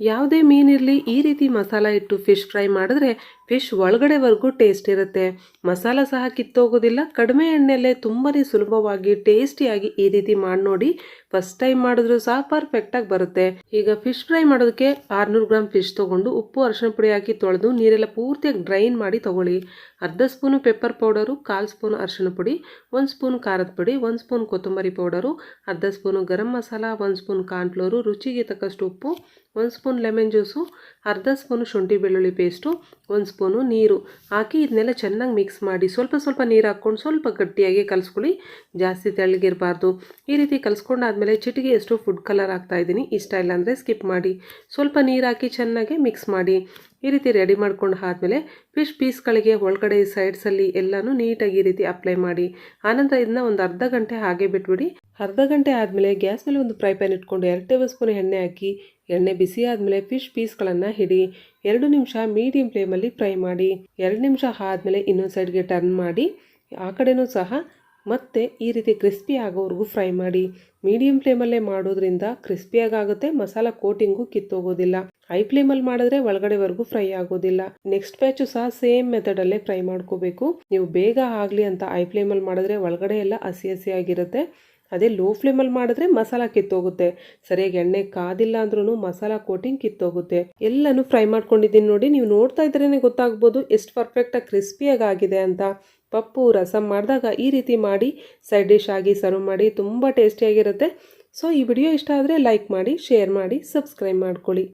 ಯಾವುದೇ ಮೀನಿರಲಿ ಈ ರೀತಿ ಮಸಾಲ ಇಟ್ಟು ಫಿಶ್ ಫ್ರೈ ಮಾಡಿದ್ರೆ ಫಿಶ್ ಒಳಗಡೆವರೆಗೂ ಟೇಸ್ಟ್ ಇರುತ್ತೆ. ಮಸಾಲ ಸಹ ಕಿತ್ತೋಗೋದಿಲ್ಲ. ಕಡಿಮೆ ಎಣ್ಣೆಯಲ್ಲೇ ತುಂಬಾ ಸುಲಭವಾಗಿ ಟೇಸ್ಟಿಯಾಗಿ ಈ ರೀತಿ ಮಾಡಿ ನೋಡಿ. ಫಸ್ಟ್ ಟೈಮ್ ಮಾಡಿದ್ರು ಸಹ ಪರ್ಫೆಕ್ಟಾಗಿ ಬರುತ್ತೆ. ಈಗ ಫಿಶ್ ಫ್ರೈ ಮಾಡೋದಕ್ಕೆ ಆರ್ನೂರು ಗ್ರಾಮ್ ಫಿಶ್ ತೊಗೊಂಡು ಉಪ್ಪು, ಅರಿಶಿಣ ಪುಡಿ ಹಾಕಿ ತೊಳೆದು ನೀರೆಲ್ಲ ಪೂರ್ತಿಯಾಗಿ ಡ್ರೈನ್ ಮಾಡಿ ತಗೊಳ್ಳಿ. ಅರ್ಧ ಸ್ಪೂನು ಪೆಪ್ಪರ್ ಪೌಡರು ಕಾಲು ಸ್ಪೂನ್ ಅರಿಶಿಣ ಪುಡಿ, ಒಂದು ಸ್ಪೂನ್ ಖಾರದ ಪುಡಿ, ಒಂದು ಸ್ಪೂನ್ ಕೊತ್ತಂಬರಿ ಪೌಡರು ಅರ್ಧ ಸ್ಪೂನು ಗರಂ ಮಸಾಲ, ಒಂದು ಸ್ಪೂನ್ ಕಾರ್ನ್ಫ್ಲೋರು ರುಚಿಗೆ ತಕ್ಕಷ್ಟು ಉಪ್ಪು, ಒಂದು ಸ್ಪೂನ್ ಲೆಮನ್ ಜ್ಯೂಸು ಅರ್ಧ ಸ್ಪೂನು ಶುಂಠಿ ಬೆಳ್ಳುಳ್ಳಿ ಪೇಸ್ಟು ಒಂದು ಸ್ಪೂನು ನೀರು. ಹಾಕಿ ಇದನ್ನೆಲ್ಲ ಚೆನ್ನಾಗಿ ಮಿಕ್ಸ್ ಮಾಡಿ ಸ್ವಲ್ಪ ಸ್ವಲ್ಪ ನೀರು ಹಾಕ್ಕೊಂಡು ಸ್ವಲ್ಪ ಗಟ್ಟಿಯಾಗಿ ಕಲಿಸ್ಕೊಳ್ಳಿ. ಜಾಸ್ತಿ ತೆಳ್ಳಗಿರಬಾರ್ದು. ಈ ರೀತಿ ಕಲಿಸ್ಕೊಂಡಾದ್ಮೇಲೆ ಚಿಟಿಗೆಯಷ್ಟು ಫುಡ್ ಕಲರ್ ಹಾಕ್ತಾ ಇದ್ದೀನಿ. ಇಷ್ಟ ಇಲ್ಲ ಅಂದರೆ ಸ್ಕಿಪ್ ಮಾಡಿ. ಸ್ವಲ್ಪ ನೀರು ಹಾಕಿ ಚೆನ್ನಾಗಿ ಮಿಕ್ಸ್ ಮಾಡಿ. ಈ ರೀತಿ ರೆಡಿ ಮಾಡ್ಕೊಂಡು ಆದಮೇಲೆ ಫಿಶ್ ಪೀಸ್ಗಳಿಗೆ ಒಳಗಡೆ ಸೈಡ್ಸಲ್ಲಿ ಎಲ್ಲನೂ ನೀಟಾಗಿ ಈ ರೀತಿ ಅಪ್ಲೈ ಮಾಡಿ. ಆನಂತರ ಇದನ್ನ ಒಂದು ಅರ್ಧ ಗಂಟೆ ಹಾಗೆ ಬಿಟ್ಬಿಡಿ. ಅರ್ಧ ಗಂಟೆ ಆದಮೇಲೆ ಗ್ಯಾಸ್ ಮೇಲೆ ಒಂದು ಫ್ರೈ ಪ್ಯಾನ್ ಇಟ್ಕೊಂಡು ಎರಡು ಟೇಬಲ್ ಸ್ಪೂನ್ ಎಣ್ಣೆ ಹಾಕಿ, ಎಣ್ಣೆ ಬಿಸಿ ಆದಮೇಲೆ ಫಿಶ್ ಪೀಸ್ಗಳನ್ನು ಹಿಡಿ, ಎರಡು ನಿಮಿಷ ಮೀಡಿಯಂ ಫ್ಲೇಮಲ್ಲಿ ಫ್ರೈ ಮಾಡಿ, ಎರಡು ನಿಮಿಷ ಆದಮೇಲೆ ಇನ್ನೊಂದು ಸೈಡ್ಗೆ ಟರ್ನ್ ಮಾಡಿ, ಆ ಕಡೆನೂ ಸಹ ಮತ್ತೆ ಈ ರೀತಿ ಕ್ರಿಸ್ಪಿ ಆಗೋವರೆಗೂ ಫ್ರೈ ಮಾಡಿ. ಮೀಡಿಯಂ ಫ್ಲೇಮಲ್ಲೇ ಮಾಡೋದ್ರಿಂದ ಕ್ರಿಸ್ಪಿಯಾಗುತ್ತೆ ಮಸಾಲ ಕೋಟಿಂಗು ಕಿತ್ತೋಗೋದಿಲ್ಲ. ಹೈ ಫ್ಲೇಮಲ್ಲಿ ಮಾಡಿದ್ರೆ ಒಳಗಡೆವರೆಗೂ ಫ್ರೈ ಆಗೋದಿಲ್ಲ. ನೆಕ್ಸ್ಟ್ ಬ್ಯಾಚು ಸಹ ಸೇಮ್ ಮೆಥಡಲ್ಲೇ ಫ್ರೈ ಮಾಡ್ಕೋಬೇಕು. ನೀವು ಬೇಗ ಆಗಲಿ ಅಂತ ಹೈ ಫ್ಲೇಮಲ್ಲಿ ಮಾಡಿದ್ರೆ ಒಳಗಡೆ ಎಲ್ಲ ಹಸಿ ಹಸಿಯಾಗಿರುತ್ತೆ. ಅದೇ ಲೋ ಫ್ಲೇಮಲ್ಲಿ ಮಾಡಿದ್ರೆ ಮಸಾಲ ಕಿತ್ತೋಗುತ್ತೆ. ಸರಿಯಾಗಿ ಎಣ್ಣೆ ಕಾದಿಲ್ಲ ಅಂದ್ರೂ ಮಸಾಲ ಕೋಟಿಂಗ್ ಕಿತ್ತೋಗುತ್ತೆ. ಎಲ್ಲನೂ ಫ್ರೈ ಮಾಡ್ಕೊಂಡಿದ್ದೀನಿ ನೋಡಿ, ನೀವು ನೋಡ್ತಾ ಇದ್ರೇ ಗೊತ್ತಾಗ್ಬೋದು ಎಷ್ಟು ಪರ್ಫೆಕ್ಟಾಗಿ ಕ್ರಿಸ್ಪಿಯಾಗಿ ಆಗಿದೆ ಅಂತ. ಪಪ್ಪು ರಸಮ್ ಮಾಡಿದಾಗ ಈ ರೀತಿ ಮಾಡಿ ಸೈಡ್ ಡಿಶ್ ಆಗಿ ಸರ್ವ್ ಮಾಡಿ, ತುಂಬ ಟೇಸ್ಟಿಯಾಗಿರುತ್ತೆ ಸೊ ಈ ವಿಡಿಯೋ ಇಷ್ಟ ಆದರೆ ಲೈಕ್ ಮಾಡಿ ಶೇರ್ ಮಾಡಿ ಸಬ್ಸ್ಕ್ರೈಬ್ ಮಾಡ್ಕೊಳ್ಳಿ.